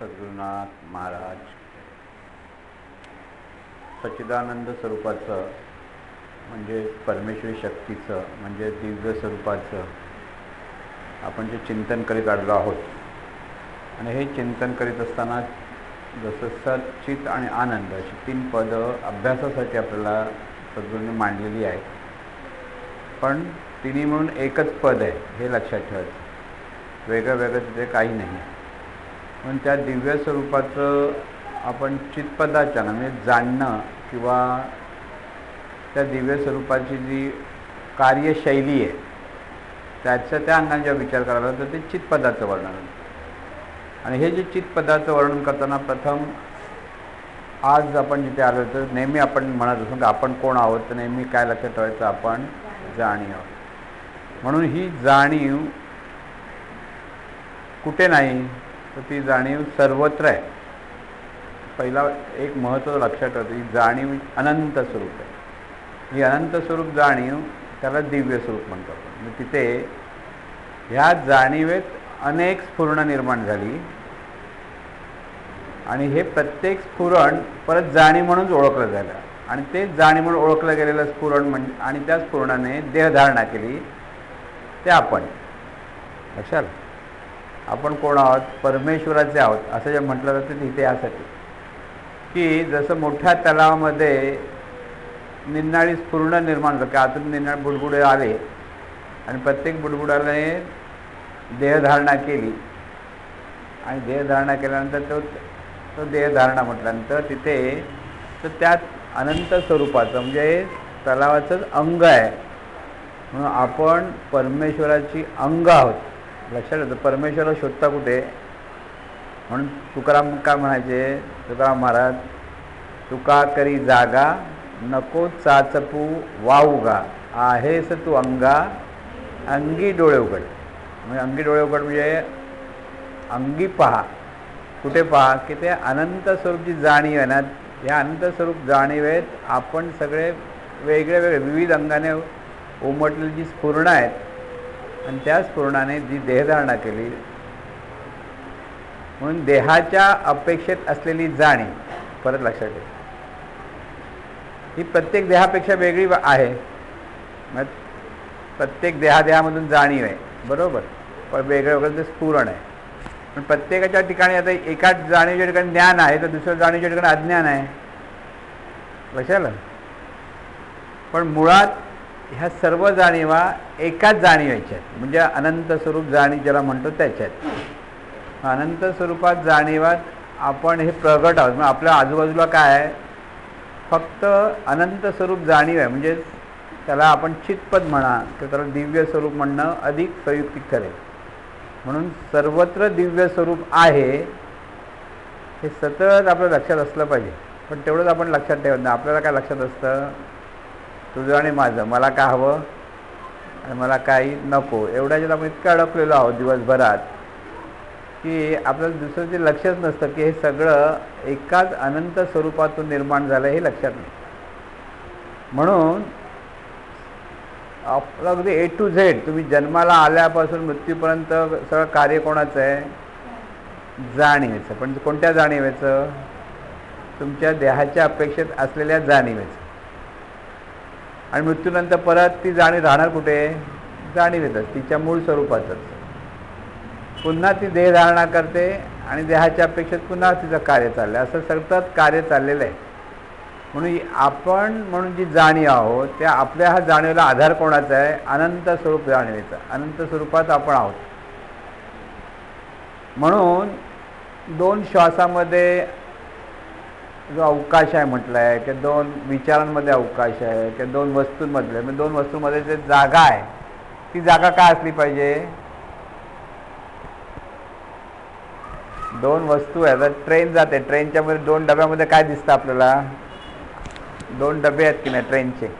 सद्गुरुनाथ महाराज सच्चिदानंद स्वरूपाचं म्हणजे परमेश्वरी शक्तीचं म्हणजे दिव्य स्वरूपाचं आपण जे चिंतन करीत आलेलो आहोत. आणि हे चिंतन करीत असताना जसं सचित चित आणि आनंद अशी तीन पदं अभ्यासासाठी आपल्याला सद्गुरूंनी मांडलेली आहेत. पण तिन्ही म्हणून एकच पद आहे हे लक्षात ठेवायचं. वेगळं वेगळं तिथे काही नाही. म्हणून पण त्या दिव्य स्वरूपाचं आपण चितपदाच्या म्हणजे जाणणं किंवा त्या दिव्य स्वरूपाची जी कार्यशैली आहे त्याचा त्या अंगाने जेव्हा विचार करायला तर ते चितपदाचं वर्णन आणि हे जे चितपदाचं वर्णन करताना प्रथम आज आपण जिथे आलो तर नेहमी आपण म्हणत असतो की आपण कोण आहोत तर नेहमी काय लक्षात ठेवायचं आपण जाणीव आहोत. म्हणून ही जाणीव कुठे नाही तर ती जाणीव सर्वत्र आहे. पहिला एक महत्त्व लक्षात ठेवतो ही जाणीव अनंत स्वरूप आहे. ही अनंत स्वरूप जाणीव त्याला दिव्य स्वरूप म्हणतो म्हणजे तिथे ह्या जाणीवेत अनेक स्फुरणं निर्माण झाली. आणि हे प्रत्येक स्फुरण परत जाणीव म्हणूनच ओळखलं झालं आणि ते जाणीव म्हणून ओळखलं गेलेलं स्फुरण म्हणजे आणि त्या स्फुरणाने देहधारणा केली. ते आपण. लक्षात आपण कोण आहोत? परमेश्वराचे आहोत. असं जे म्हटलं जातं तिथे यासाठी. की जसं मोठ्या तलावामध्ये निन्नाळी स्फुरण निर्माण झालं. की आतून निन्नाळ बुडबुडे आले. आणि प्रत्येक बुडबुडाने देहधारणा केली. आणि देहधारणा केल्यानंतर तो तो देहधारणा म्हटल्यानंतर तिथे तर त्यात अनंत स्वरूपाचं म्हणजे तलावाचंच अंग आहे. म्हणून आपण परमेश्वराची अंग आहोत. लक्षात येतं परमेश्वर शोधता कुठे? म्हणून तुकाराम काय म्हणायचे? तुकाराम महाराज तुका करी जागा नको चाचपू वाऊगा आहेस तू अंगा अंगी डोळे उघड. म्हणजे अंगी डोळे उघड म्हणजे अंगी पहा. कुठे पहा? की ते अनंत स्वरूपची जाणीव आहे ना या अनंत स्वरूप जाणीवेत आपण सगळे वेगळे वेगळे विविध अंगाने उमटलेली जी स्फुरणं आहेत आणि त्या स्फुरणाने जी देहधारणा केली म्हणून देहाच्या अपेक्षेत असलेली जाणीव परत लक्षात येते ही प्रत्येक देहापेक्षा वेगळी आहे. मग प्रत्येक देहादेहामधून जाणीव आहे. बरोबर. पण वेगळं वेगळं ते स्फुरण आहे. पण प्रत्येकाच्या ठिकाणी आता एका जाणीवच्या ठिकाणी ज्ञान आहे तर दुसऱ्या जाणीवच्या ठिकाणी अज्ञान आहे. लक्षात पण मुळात ह्या सर्व जाणीवा एकाच जाणीवायच्या आहेत. म्हणजे अनंत स्वरूप जाणीव ज्याला म्हणतो त्याच्यात. अनंत स्वरूपात जाणीवात आपण हे प्रगट आहोत. म्हणजे आपल्या आजूबाजूला काय आहे? फक्त अनंत स्वरूप जाणीव आहे. म्हणजे त्याला आपण चितपद म्हणा किंवा त्याला दिव्य स्वरूप म्हणणं अधिक संयुक्तिक ठरेल. म्हणून सर्वत्र दिव्य स्वरूप आहे हे सतत आपल्या लक्षात असलं पाहिजे. पण तेवढंच आपण लक्षात ठेवत नाही. आपल्याला काय लक्षात असतं? तुझं आणि माझं. मला का हवं? आणि मला काही नको. एवढ्याच्यात आपण इतकं अडकलेलो आहोत दिवसभरात की आपल्याला दुसरं ते लक्षच नसतं की हे सगळं एकाच अनंत स्वरूपातून निर्माण झालं हे लक्षात नाही. म्हणून आपलं अगदी ए टू झेड तुम्ही जन्माला आल्यापासून मृत्यूपर्यंत सगळं कार्य कोणाचं आहे? जाणीवेचं. पण कोणत्या जाणीवेचं? तुमच्या देहाच्या अपेक्षेत असलेल्या जाणीवेचं. आणि मृत्यूनंतर परत ती जाणीव राहणार कुठे? जाणीव येतात तिच्या मूळ स्वरूपातच. पुन्हा ती देहधारणा करते आणि देहाच्या अपेक्षेत पुन्हा तिचं कार्य चाललं असं सतत कार्य चाललेलं आहे. म्हणून आपण म्हणून जी जाणीव आहोत त्या आपल्या हा जाणीवेला आधार कोणाचा आहे? अनंत स्वरूप जाणीवेचा. अनंत स्वरूपात आपण आहोत. म्हणून दोन श्वासामध्ये जो अवकाश आहे म्हटलं आहे की दोन विचारांमध्ये अवकाश आहे की दोन वस्तूंमधले म्हणजे दोन वस्तूंमध्ये जे जागा आहे ती जागा काय असली पाहिजे? दोन वस्तू आहे तर ट्रेन जाते. ट्रेनच्या मध्ये दोन डब्यामध्ये काय दिसतं आपल्याला? दोन डबे आहेत की नाही ट्रेनचे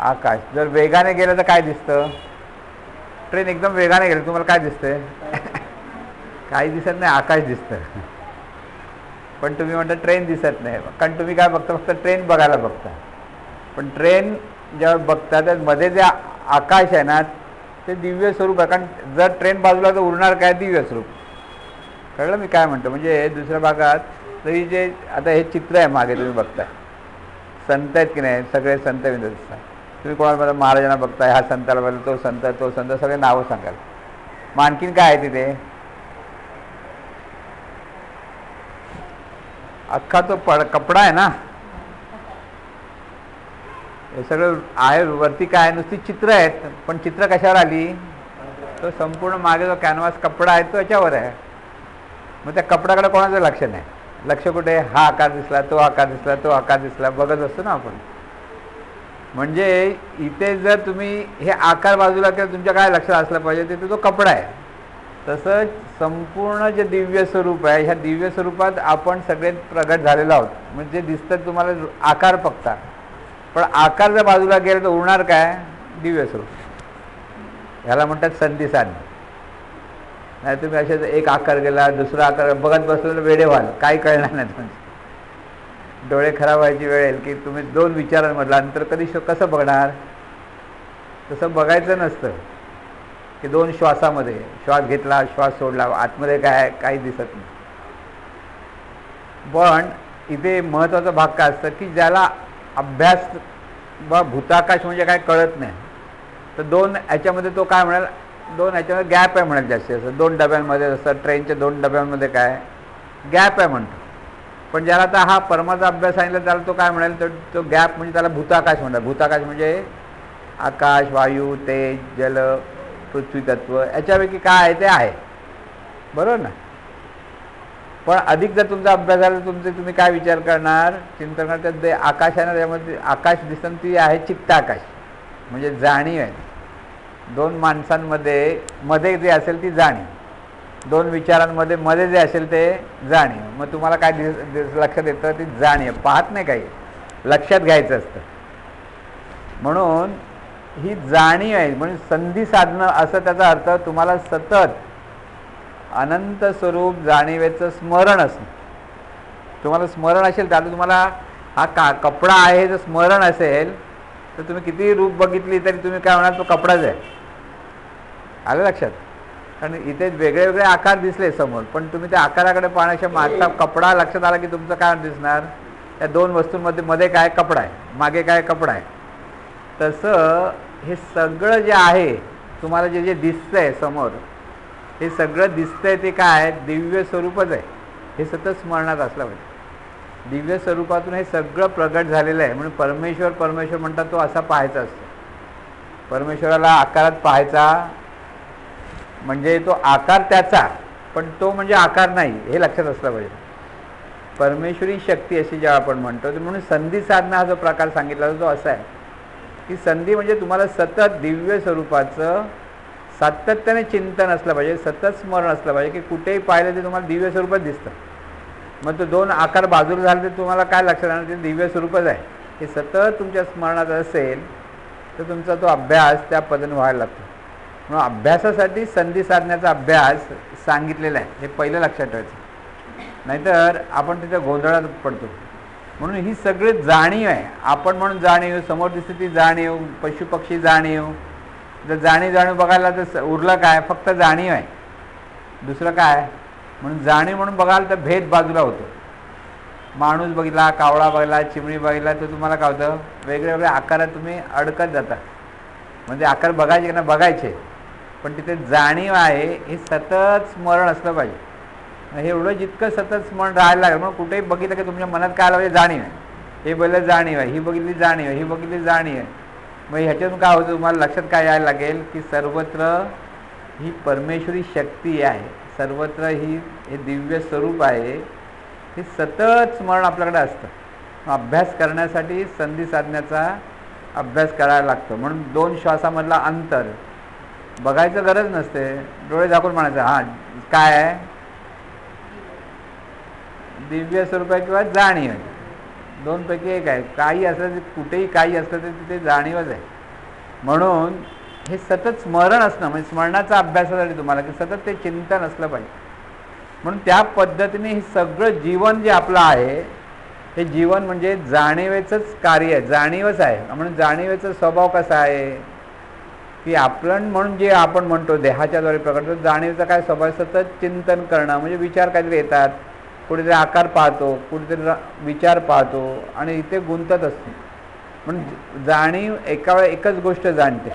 आकाश. जर वेगाने गेलं तर काय दिसतं? ट्रेन एकदम वेगाने गेलं तुम्हाला काय दिसतंय? काही दिसत नाही आकाश दिसतं. पण तुम्ही म्हणता ट्रेन दिसत नाही. कारण तुम्ही काय बघता फक्त ट्रेन बघायला बघता. पण ट्रेन जेव्हा बघता तर मध्ये जे आकाश आहे ना ते दिव्य स्वरूप आहे. कारण जर ट्रेन बाजूला तर उरणार काय दिव्य स्वरूप? कळलं मी काय म्हणतो? म्हणजे दुसऱ्या भागात तरी जे आता हे चित्र आहे मागे तुम्ही बघताय. संत आहेत की नाही? सगळे संत विंद दिसतात. तुम्ही कोणाला बघा महाराजांना बघताय हा संताला बघा तो संत तो संत सगळे नावं सांगाल मग आणखीन काय आहे तिथे? अख्खा तो पड कपडा आहे ना? हे सगळं आहे वरती काय नुसती चित्र आहेत. पण चित्र कशावर आली? तो संपूर्ण मागे जो कॅनव्हास कपडा आहे तो याच्यावर आहे. मग त्या कपड्याकडे कोणाचं लक्ष नाही? लक्ष कुठे? हा आकार दिसला तो आकार दिसला तो आकार दिसला. बघत असतो ना आपण. म्हणजे इथे जर तुम्ही हे आकार बाजूला किंवा तुमच्या काय लक्षात असलं पाहिजे तिथे तो कपडा आहे. तसंच संपूर्ण जे दिव्य स्वरूप आहे ह्या दिव्य स्वरूपात आपण सगळे प्रगट झालेलो आहोत. म्हणजे दिसतं तुम्हाला आकार फक्त. पण आकार जर बाजूला गेला तर उरणार काय? दिव्य स्वरूप. ह्याला म्हणतात संधी नाही तुम्ही असे एक आकार गेला दुसरा आकार बघत बसलेलं वेळे व्हाल. काही कळणार नाही म्हणजे डोळे खराब व्हायची वेळ येईल की तुम्ही दोन विचारांमधला. नंतर कधी श कसं बघणार? तसं बघायचं नसतं. की दोन श्वासामध्ये श्वास घेतला श्वास सोडला आतमध्ये काय काही दिसत नाही. पण इथे महत्त्वाचा भाग काय असतं की ज्याला अभ्यास व भूताकाश म्हणजे काय कळत नाही. तर दोन याच्यामध्ये तो काय म्हणाल दोन याच्यामध्ये गॅप आहे म्हणाल जास्तीत जास्त. दोन डब्यांमध्ये जसं ट्रेनच्या दोन डब्यांमध्ये काय गॅप आहे म्हणतो. पण ज्याला आता हा परमाचा अभ्यास सांगितला त्याला तो काय म्हणाल तर तो गॅप म्हणजे त्याला भूताकाश म्हणतात. भूताकाश म्हणजे आकाश वायू तेज जल पृथ्वी तत्व याच्यापैकी काय आहे ते आहे. बरोबर ना? पण अधिक जर तुमचा अभ्यास झाला तुमचे तुम्ही काय विचार करणार? चिंतन करणार ते आकाशानं त्यामध्ये आकाश दिसन ती आहे चित्त आकाश. म्हणजे जाणीव आहे. दोन माणसांमध्ये मध्ये जे असेल ती जाणीव. दोन विचारांमध्ये मध्ये जे असेल ते जाणीव. मग तुम्हाला काय दिस लक्षात येतं ती जाणीव. पाहत नाही काही. लक्षात घ्यायचं असतं. म्हणून ही जाणीव आहे. म्हणून संधी साधणं असं त्याचा अर्थ तुम्हाला सतत अनंत स्वरूप जाणीवेचं स्मरण असणं. तुम्हाला स्मरण असेल त्यात तुम्हाला हा का कपडा आहे जर स्मरण असेल तर तुम्ही किती रूप बघितली तरी तुम्ही काय म्हणाल तो कपडाच आहे. आलं लक्षात? कारण इथे वेगळे वेगळे आकार दिसले समोर पण तुम्ही त्या आकाराकडे पाहण्याच्या मागचा कपडा लक्षात आला की तुमचं काय दिसणार? त्या दोन वस्तूंमध्ये मध्ये काय कपडा आहे? मागे काय कपडा आहे? तसं हे सगळं जे आहे तुम्हाला जे जे दिसतंय समोर हे सगळं दिसतंय ते काय? दिव्य स्वरूपच आहे. हे सतत स्मरणात असलं पाहिजे. दिव्य स्वरूपातून हे सगळं प्रगट झालेलं आहे. म्हणून परमेश्वर परमेश्वर म्हणतात तो असा पाहायचा असतो. परमेश्वराला आकारात पाहायचा म्हणजे तो आकार त्याचा पण तो म्हणजे आकार नाही हे लक्षात असलं पाहिजे. परमेश्वरी शक्ती अशी जेव्हा आपण म्हणतो तर म्हणून संधी साधना हा जो प्रकार सांगितला तो असा आहे. की संधी म्हणजे तुम्हाला सतत दिव्य स्वरूपाचं सातत्याने चिंतन असलं पाहिजे सतत स्मरण असलं पाहिजे की कुठेही पाहिलं ते तुम्हाला दिव्य स्वरूपात दिसतं. मग तो दोन आकार बाजूला झाले तर तुम्हाला काय लक्षात येणार ते दिव्य स्वरूपच आहे. हे सतत तुमच्या स्मरणात असेल तर तुमचा तो अभ्यास त्या पद्धतीने व्हायला लागतो. म्हणून अभ्यासासाठी संधी साधण्याचा अभ्यास सांगितलेला आहे. हे पहिलं लक्षात ठेवायचं. नाहीतर आपण तिथे गोंधळात पडतो. म्हणून ही सगळी जाणीव आहे. आपण म्हणून जाणीव समोर दिसते ती जाणीव पशुपक्षी जाणीव. जर जाणीव जाणीव बघायला तर उरलं काय? फक्त जाणीव आहे. दुसरं काय? म्हणून जाणीव म्हणून बघाल तर भेद बाजूला होतो. माणूस बघितला कावळा बघितला चिमणी बघितला तर तुम्हाला काय होतं? वेगळ्या वेगळ्या आकारात तुम्ही अडकत जाता. म्हणजे आकार बघायचे ना बघायचे. पण तिथे जाणीव आहे हे सतत स्मरण असलं पाहिजे. हे एवढं जितकं सतत स्मरण राहायला लागलं मग कुठेही बघितलं की तुमच्या मनात काय आलं पाहिजे जाणीव आहे. हे बघितलं जाणीव आहे ही बघितली जाणीव आहे ही बघितली जाणीव आहे. मग ह्याच्यातून काय होतं तुम्हाला लक्षात काय यायला लागेल की सर्वत्र ही परमेश्वरी शक्ती आहे. सर्वत्र ही हे दिव्य स्वरूप आहे. हे सतत स्मरण आपल्याकडे असतं. अभ्यास करण्यासाठी संधी साधण्याचा अभ्यास करायला लागतो. म्हणून दोन श्वासामधला अंतर. बघायचं गरज नसते. डोळे झाकून म्हणायचं हां काय आहे? दिव्य स्वरूप आहे किंवा जाणीव आहे. दोनपैकी एक आहे. काही असलं कुठेही काही असलं तर तिथे जाणीवच आहे. म्हणून हे सतत स्मरण असणं म्हणजे स्मरणाचा अभ्यासासाठी तुम्हाला की सतत ते चिंतन असलं पाहिजे. म्हणून त्या पद्धतीने हे सगळं जीवन जे आपलं आहे हे जीवन म्हणजे जाणीवेचंच कार्य आहे जाणीवच आहे. म्हणून जाणीवेचा स्वभाव कसा आहे? की आपण म्हणून जे आपण म्हणतो देहाच्याद्वारे प्रकट जाणीवेचा काय स्वभाव आहे? सतत चिंतन करणं म्हणजे विचार काहीतरी येतात. कुठेतरी आकार पाहतो कुठेतरी विचार पाहतो आणि इथे गुंतत असतो. म्हणून जाणीव एका वेळा एकच गोष्ट जाणते.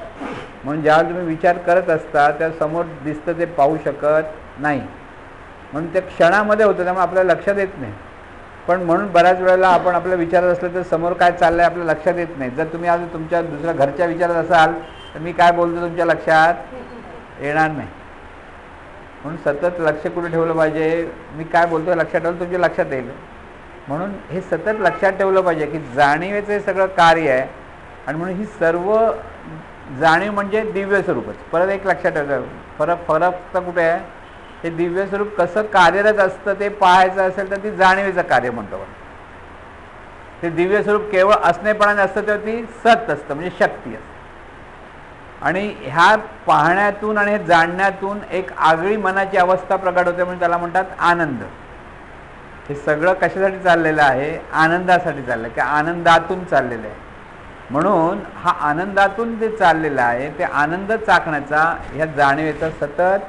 म्हणून ज्यावेळेला तुम्ही विचार करत असता त्या समोर दिसतं ते पाहू शकत नाही. म्हणून ते क्षणामध्ये होतं त्यामुळे आपल्याला लक्षात येत नाही. पण म्हणून बऱ्याच वेळेला आपण आपल्या विचारत असलं तर समोर काय चाललं आहे आपल्या लक्षात येत नाही. जर तुम्ही आज तुमच्या दुसऱ्या घरच्या विचारात असाल तर मी काय बोलतो तुमच्या लक्षात? येणार नाही. म्हणून सतत लक्ष कुठे ठेवलं पाहिजे? मी काय बोलतो लक्षात ठेवलं तुमच्या लक्षात येईल. म्हणून हे सतत लक्षात ठेवलं पाहिजे की जाणीवेचं हे सगळं कार्य आहे. आणि म्हणून ही सर्व जाणीव म्हणजे दिव्य स्वरूपच. परत एक लक्षात ठेवायचं फरक फरक तर कुठे आहे? हे दिव्य स्वरूप कसं कार्यरत असतं ते पाहायचं असेल तर ती जाणीवेचं कार्य म्हणतो आपण. ते दिव्य स्वरूप केवळ असणेपणाने असतं तेव्हा ती सत असतं म्हणजे शक्ती असतं. आणि ह्या पाहण्यातून आणि हे जाणण्यातून एक आगळी मनाची अवस्था प्रकट होते म्हणून त्याला म्हणतात आनंद. हे सगळं कशासाठी चाललेलं आहे? आनंदासाठी चाललं आहे की आनंदातून चाललेलं आहे. म्हणून हा आनंदातून जे चाललेलं आहे ते आनंद चाकण्याचा ह्या जाणीवेचा सतत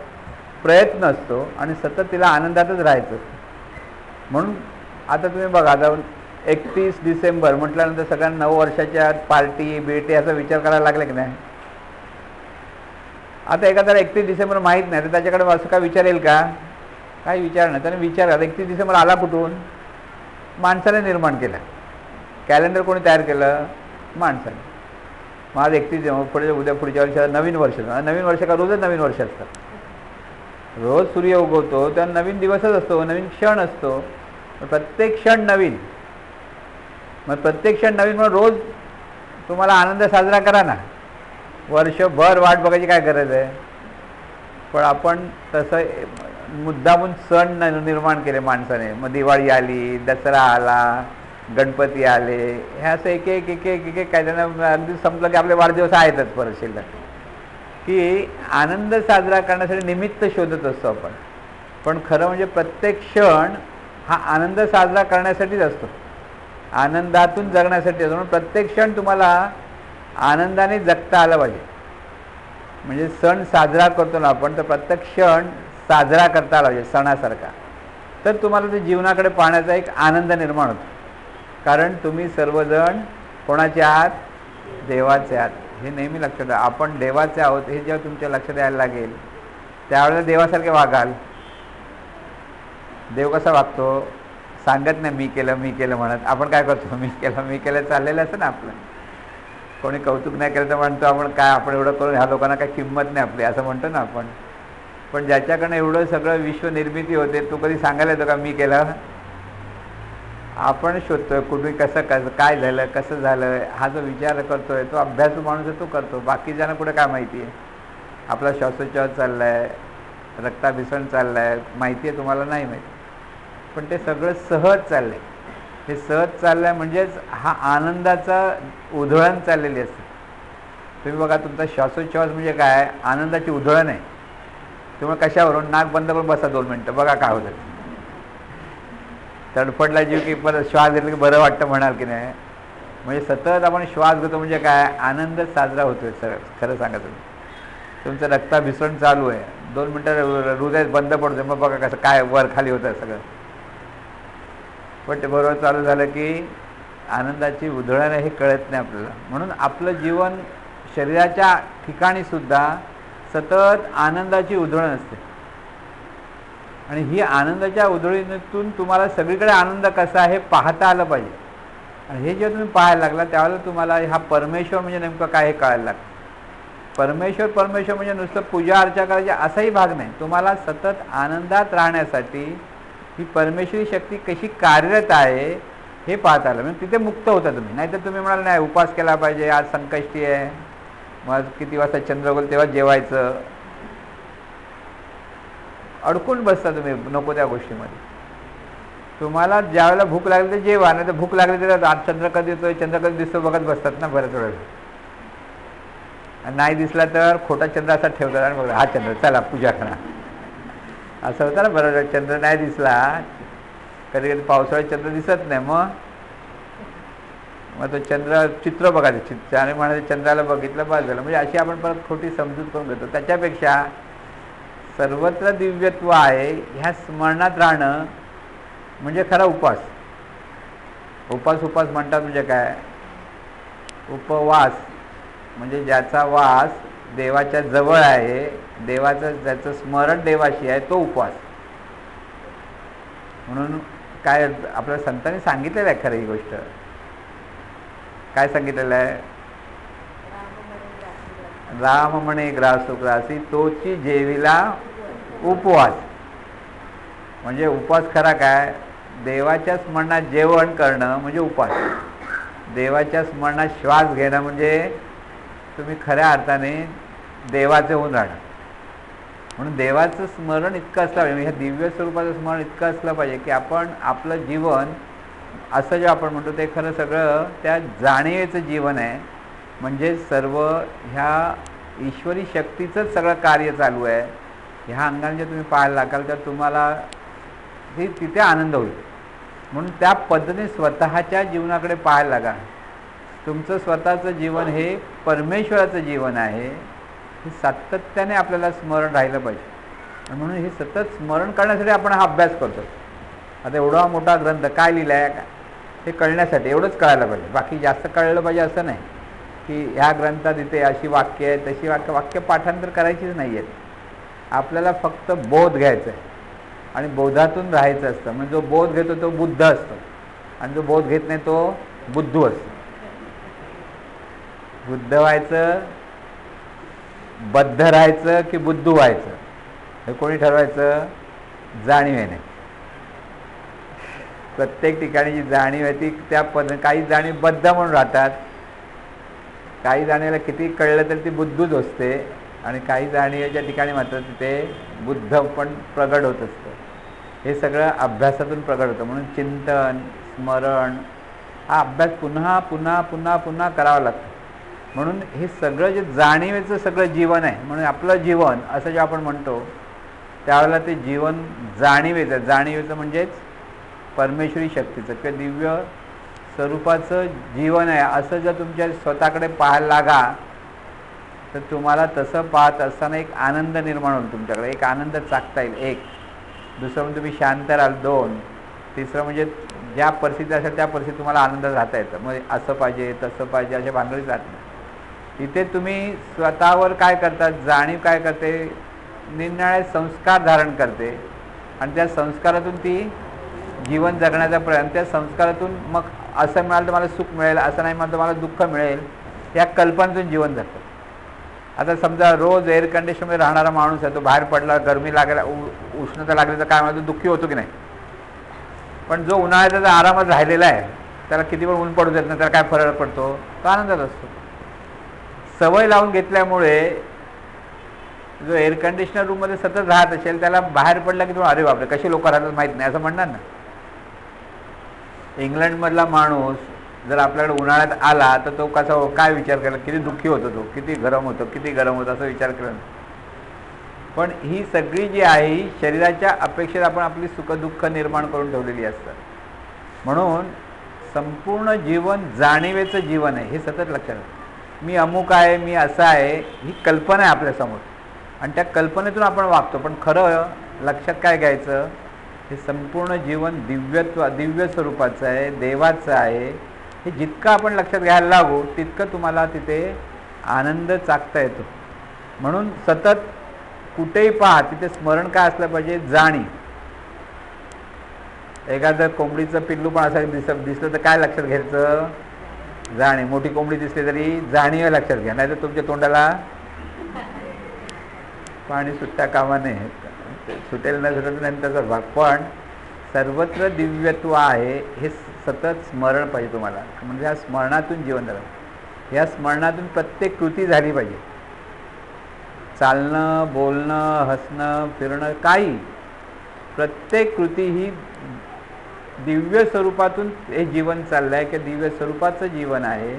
प्रयत्न असतो आणि सतत तिला आनंदातच राहायचं म्हणून आता तुम्ही बघा आता एकतीस डिसेंबर म्हटल्यानंतर सगळ्यांना नऊ वर्षाच्या पार्टी बेटी याचा विचार करायला लागला की नाही? आता एखाद्याला एकतीस डिसेंबर माहीत नाही तर त्याच्याकडे असं काय विचारेल का? काही विचार नाही. त्याने विचार एकतीस डिसेंबर आला कुठून? माणसाने निर्माण केलं. कॅलेंडर कोणी तयार केलं? माणसाने. मग आज एकतीस पुढे उद्या पुढच्या वर्षाला नवीन वर्ष. नवीन वर्ष का? रोजच नवीन वर्ष असतात. रोज सूर्य उगवतो त्या नवीन दिवसच असतो नवीन क्षण असतो. प्रत्येक क्षण नवीन. मग प्रत्येक क्षण नवीन म्हणून रोज तुम्हाला आनंद साजरा करा ना. वर्षभर वाट बघायची काय गरज आहे? पण आपण तसं मुद्दामून सण निर्माण केले माणसाने. मग दिवाळी आली दसरा आला गणपती आले. हे असं एक एक एक एक एक एक काय अगदी संपलं की आपले वाढदिवस आहेतच परत शिल्लक. की आनंद साजरा करण्यासाठी निमित्त शोधत असतो आपण. पण खरं म्हणजे प्रत्येक क्षण हा आनंद साजरा करण्यासाठीच असतो. आनंदातून जगण्यासाठी असतो. म्हणून प्रत्येक क्षण तुम्हाला आनंदाने जगता आलं पाहिजे. म्हणजे सण साजरा करतो ना आपण तर प्रत्येक क्षण साजरा करता आला पाहिजे सणासारखा. तर तुम्हाला ते जीवनाकडे पाहण्याचा एक आनंद निर्माण होतो. कारण तुम्ही सर्वजण कोणाचे आहात? देवाचे आहात. हे नेहमी लक्षात द्या आपण देवाचे आहोत हे जेव्हा तुमच्या लक्षात यायला लागेल त्यावेळेला देवासारखे वागाल. देव कसा वागतो? सांगत नाही मी केलं मी केलं म्हणत. आपण काय करतो? मी केलं मी केलं चाललेलं असतं ना आपलं. कोणी कौतुक नाही केलं तर म्हणतो आपण काय आपण एवढं करून ह्या लोकांना काही किंमत नाही आपली असं म्हणतो ना आपण. पण ज्याच्याकडनं एवढं सगळं विश्वनिर्मिती होते तो कधी सांगायला येतो का मी केला? आपण शोधतोय कुठे कसं कसं काय झालं कसं झालं हा जो विचार करतोय तो अभ्यास माणूस तो करतो. बाकीच्यांना कुठे काय माहिती आहे? आपला श्वासोच्छ्वास चालला आहे रक्ताभिसरण चाललं आहे माहिती आहे तुम्हाला नाही माहिती. पण ते सगळं सहज चाललं आहे हे सहज चाललं आहे म्हणजेच हा आनंदाचा उधळण चाललेली असते. तुम्ही बघा तुमचा श्वासोच्छ्वास म्हणजे काय? आनंदाची उधळण आहे. तुम्ही कशावरून? नाक बंद करून बसा दोन मिनटं बघा काय होतं तडफडला जीव की परत श्वास घेतला की बरं वाटतं म्हणाल की नाही? म्हणजे सतत आपण श्वास घेतो म्हणजे काय? आनंद साजरा होतोय सर खरं सांगा तुम्ही. तुमचं रक्ताभिसरण चालू आहे. दोन मिनटं हृदय बंद पडतं मग बघा कसं काय वर खाली होतं सगळं. पण ते बरोबर चालू झालं की आनंदाची उधळण हे कळत नाही आपल्याला. म्हणून आपलं जीवन शरीराच्या ठिकाणी सुद्धा सतत आनंदाची उधळण असते. आणि ही आनंदाच्या उधळीतून तुम्हाला सगळीकडे आनंद कसा आहे हे पाहता आलं पाहिजे. आणि हे जेव्हा तुम्ही पाहायला लागला त्यावेळेला तुम्हाला हा परमेश्वर म्हणजे नेमकं काय हे कळायला लागतं. परमेश्वर परमेश्वर म्हणजे नुसतं पूजा अर्चा करायची असाही भाग नाही. तुम्हाला सतत आनंदात राहण्यासाठी ही परमेश्वरी शक्ती कशी कार्यरत आहे हे पाहता आलं. म्हणजे तिथे मुक्त होता तुम्ही. नाहीतर तुम्ही म्हणाल नाही उपास केला पाहिजे आज संकष्टी आहे. मग किती वाजता चंद्र तेव्हा जेवायचं. अडकून बसता तुम्ही नको त्या गोष्टीमध्ये. तुम्हाला ज्यावेळेला भूक लागली तर जेवा नाही तर भूक लागली तर आज चंद्र कधी येतोय चंद्र कधी दिसतो बघत बसतात ना बऱ्याच वेळेला आणि नाही दिसला तर खोटा चंद्र असा ठेवतात आणि बघा हा चंद्र चला पूजा करा. असं होतं ना बरोबर चंद्र नाही दिसला. कधी कधी पावसाळ्यात चंद्र दिसत नाही मग? मग तो चंद्र चित्र बघायचं चित्र. आणि म्हणायचं चंद्राला बघितलं बस झालं. म्हणजे अशी आपण परत खोटी समजूत करून घेतो. त्याच्यापेक्षा सर्वत्र दिव्यत्व आहे ह्या स्मरणात राहणं म्हणजे खरा उपास. उपास उपास म्हणतात म्हणजे काय? उपवास. म्हणजे ज्याचा वास देवाच्या जवळ आहे देवाचं ज्याचं स्मरण देवाशी आहे तो उपवास. म्हणून काय आपल्या संतांनी सांगितलेलं आहे खरं ही गोष्ट. काय सांगितलेलं आहे? राम म्हणे ग्रास ग्रासी तोची जेवीला उपवास. म्हणजे उपवास खरा काय? देवाच्या स्मरणात जेवण करणं म्हणजे उपवास. देवाच्या स्मरणात श्वास घेणं म्हणजे तुम्ही खऱ्या अर्थाने देवाचे होऊन राहणं. म्हणून देवाचं स्मरण इतकं असलं पाहिजे. म्हणजे ह्या दिव्य स्वरूपाचं स्मरण इतकं असलं पाहिजे की आपण आपलं जीवन असं जे आपण म्हणतो ते खरं सगळं त्या जाणीवेचं जीवन आहे. म्हणजे सर्व ह्या ईश्वरी शक्तीचंच सगळं कार्य चालू आहे. ह्या अंगाने जर तुम्ही पाहायला लागाल तर तुम्हाला ती तिथे आनंद होईल. म्हणून त्या पद्धतीने स्वतःच्या जीवनाकडे पाहायला लागा. तुमचं स्वतःचं जीवन हे परमेश्वराचं जीवन आहे. हे सातत्याने आपल्याला स्मरण राहिलं पाहिजे. म्हणून हे सतत स्मरण करण्यासाठी आपण हा अभ्यास करतो. आता एवढा मोठा ग्रंथ काय लिहिला आहे हे कळण्यासाठी एवढंच कळायला पाहिजे. बाकी जास्त कळलं पाहिजे असं नाही की ह्या ग्रंथात इथे अशी वाक्य आहे तशी वाक्य वाक्य पाठांतर करायचीच नाही आहेत आपल्याला फक्त बोध घ्यायचा आहे. आणि बोधातून राहायचं असतं. म्हणजे जो बोध घेतो तो बुद्ध असतो. आणि जो बोध घेत नाही तो बुद्धू असतो. बुद्ध व्हायचं बद्ध राहायचं की बुद्धू व्हायचं? हे कोणी ठरवायचं? जाणीवेने प्रत्येक ठिकाणी जी जाणीव आहे ती त्या पद काही जाणीव बद्ध म्हणून राहतात. काही जाणीवला किती कळलं तर ती बुद्धूच असते. आणि काही जाणीवेच्या ठिकाणी मात्र तिथे बुद्ध पण प्रगट होत असतं. हे सगळं अभ्यासातून प्रगट होतं. म्हणून चिंतन स्मरण हा अभ्यास पुन्हा पुन्हा पुन्हा पुन्हा करावा लागतो. म्हणून हे सगळं जे जाणीवेचं सगळं जीवन आहे म्हणून आपलं जीवन असं जे आपण म्हणतो त्यावेळेला ते जीवन जाणीवेचं जाणीवेचं म्हणजेच परमेश्वरी शक्तीचं किंवा दिव्य स्वरूपाचं जीवन आहे. असं जर तुमच्या स्वतःकडे पाहायला लागा तर तुम्हाला तसं पाहत असताना एक आनंद निर्माण होईल तुमच्याकडे. एक आनंद चाकता येईल. एक. दुसरं म्हणजे तुम्ही शांत राहाल. दोन. तिसरं म्हणजे ज्या परिस्थिती असेल त्या परिस्थितीत तुम्हाला आनंद राहता येतं. मग असं पाहिजे तसं पाहिजे अशा भानगडीत राहत नाही. इथे तुम्ही स्वतःवर काय करता जाणीव काय करते? निरनिराळे संस्कार धारण करते. आणि त्या संस्कारातून ती जीवन जगण्याचा प्रयत्न त्या संस्कारातून मग असं मिळालं तुम्हाला सुख मिळेल असं नाही म्हणाल तुम्हाला मला दुःख मिळेल या कल्पनेतून जीवन जगतं. आता समजा रोज एअर कंडिशनमध्ये राहणारा माणूस आहे तो बाहेर पडला गरमी लागला उ उष्णता लागली तर काय म्हणतो दुःखी होतो की नाही? पण जो उन्हाळ्याचा आरामात राहिलेला आहे त्याला किती पण ऊन पडू देत नाही त्याला काय फरक पडतो? तो आनंदात असतो. सवय लावून घेतल्यामुळे जो एअर कंडिशनर रूममध्ये सतत राहत असेल त्याला बाहेर पडला की तो अरे बापरे कसे लोक राहतात माहीत नाही असं म्हणणार ना. इंग्लंडमधला माणूस जर आपल्याकडे उन्हाळ्यात आला तर तो कसा काय विचार केला किती दुःखी होतो तो किती गरम होतो किती गरम होतो असा विचार केला पण ही सगळी जी आहे ही शरीराच्या अपेक्षेत आपण आपली सुखदुःख निर्माण करून ठेवलेली असतात. म्हणून संपूर्ण जीवन जाणीवेचं जीवन आहे हे सतत लक्षात मी अमुक आहे मी असं आहे ही कल्पना आहे आपल्यासमोर आणि त्या कल्पनेतून आपण वागतो. पण खरं लक्षात काय घ्यायचं? हे संपूर्ण जीवन दिव्यत्व दिव्य स्वरूपाचं आहे देवाचं आहे. हे जितकं आपण लक्षात घ्यायला लागू तितकं तुम्हाला तिथे आनंद चाकता येतो. म्हणून सतत कुठेही पहा तिथे स्मरण काय असलं पाहिजे? जाणी एखादं कोंबडीचं पिल्लू पण असं दिस दिसलं तर काय लक्षात घ्यायचं? जाणी. मोठी कोंबडी दिसली तरी जाणीव लक्षात घ्या. नाही तर तुमच्या तोंडाला पाणी सुट्टा कामा नये. सुटेल न सुटेल नंतरचा भाग. पण सर्वत्र दिव्यत्व आहे हे सतत स्मरण पाहिजे तुम्हाला. म्हणजे ह्या स्मरणातून जीवन झालं. या स्मरणातून प्रत्येक कृती झाली पाहिजे. चालणं बोलणं हसणं फिरणं काही. प्रत्येक कृती ही दिव्य स्वरूपातून हे जीवन चाललं आहे की दिव्य स्वरूपाचं जीवन आहे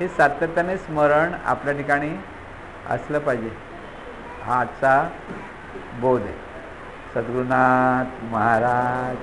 हे सातत्याने स्मरण आपल्या ठिकाणी असलं पाहिजे. हा आजचा बोध आहे. सद्गुरुनाथ महाराज